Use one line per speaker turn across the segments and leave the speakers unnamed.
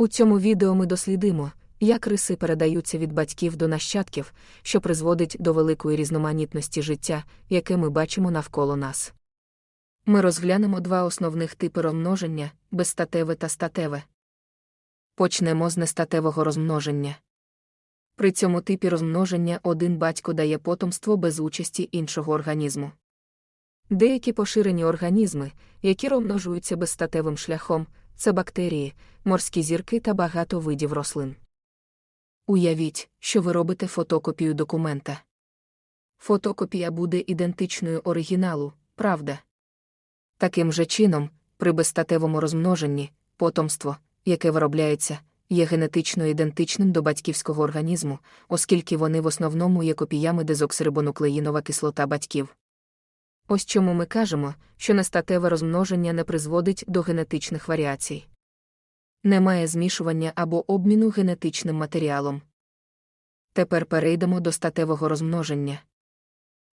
У цьому відео ми дослідимо, як риси передаються від батьків до нащадків, що призводить до великої різноманітності життя, яке ми бачимо навколо нас. Ми розглянемо два основних типи розмноження безстатеве та статеве. Почнемо з нестатевого розмноження. При цьому типі розмноження один батько дає потомство без участі іншого організму. Деякі поширені організми, які розмножуються безстатевим шляхом, це бактерії, морські зірки та багато видів рослин. Уявіть, що ви робите фотокопію документа. Фотокопія буде ідентичною оригіналу, правда? Таким же чином, при безстатевому розмноженні, потомство, яке виробляється, є генетично ідентичним до батьківського організму, оскільки вони в основному є копіями дезоксирибонуклеїнова кислота батьків. Ось чому ми кажемо, що нестатеве розмноження не призводить до генетичних варіацій. Немає змішування або обміну генетичним матеріалом. Тепер перейдемо до статевого розмноження.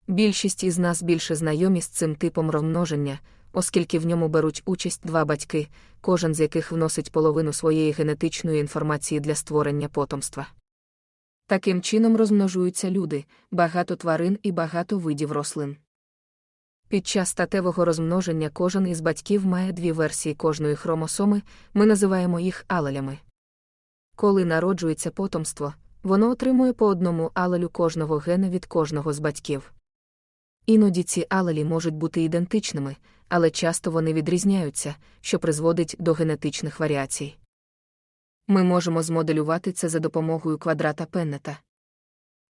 Більшість із нас більше знайомі з цим типом розмноження, оскільки в ньому беруть участь два батьки, кожен з яких вносить половину своєї генетичної інформації для створення потомства. Таким чином розмножуються люди, багато тварин і багато видів рослин. Під час статевого розмноження кожен із батьків має дві версії кожної хромосоми, ми називаємо їх алелями. Коли народжується потомство, воно отримує по одному алелю кожного гена від кожного з батьків. Іноді ці алелі можуть бути ідентичними, але часто вони відрізняються, що призводить до генетичних варіацій. Ми можемо змоделювати це за допомогою квадрата Пеннета.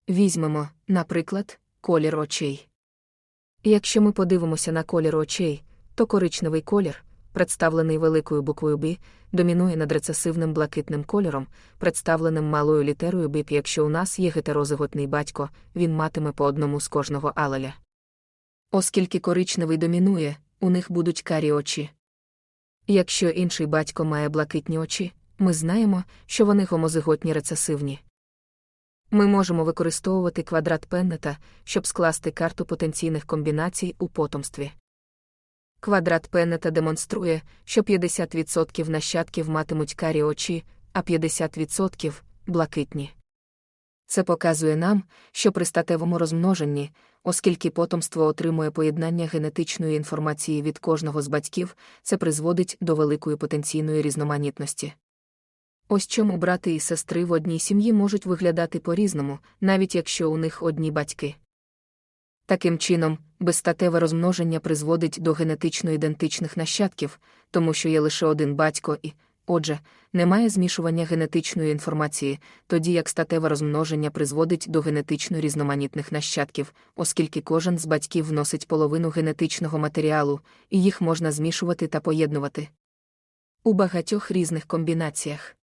Візьмемо, наприклад, колір очей. Якщо ми подивимося на колір очей, то коричневий колір, представлений великою буквою Б, домінує над рецесивним блакитним кольором, представленим малою літерою Б. Якщо у нас є гетерозиготний батько, він матиме по одному з кожного алеля. Оскільки коричневий домінує, у них будуть карі очі. Якщо інший батько має блакитні очі, ми знаємо, що вони гомозиготні рецесивні. Ми можемо використовувати квадрат Пеннета, щоб скласти карту потенційних комбінацій у потомстві. Квадрат Пеннета демонструє, що 50% нащадків матимуть карі очі, а 50% блакитні. Це показує нам, що при статевому розмноженні, оскільки потомство отримує поєднання генетичної інформації від кожного з батьків, це призводить до великої потенційної різноманітності. Ось чому брати і сестри в одній сім'ї можуть виглядати по-різному, навіть якщо у них одні батьки. Таким чином, безстатеве розмноження призводить до генетично ідентичних нащадків, тому що є лише один батько і, отже, немає змішування генетичної інформації, тоді як статеве розмноження призводить до генетично різноманітних нащадків, оскільки кожен з батьків вносить половину генетичного матеріалу, і їх можна змішувати та поєднувати у багатьох різних комбінаціях.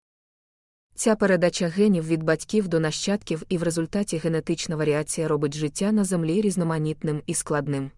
Ця передача генів від батьків до нащадків і в результаті генетична варіація робить життя на землі різноманітним і складним.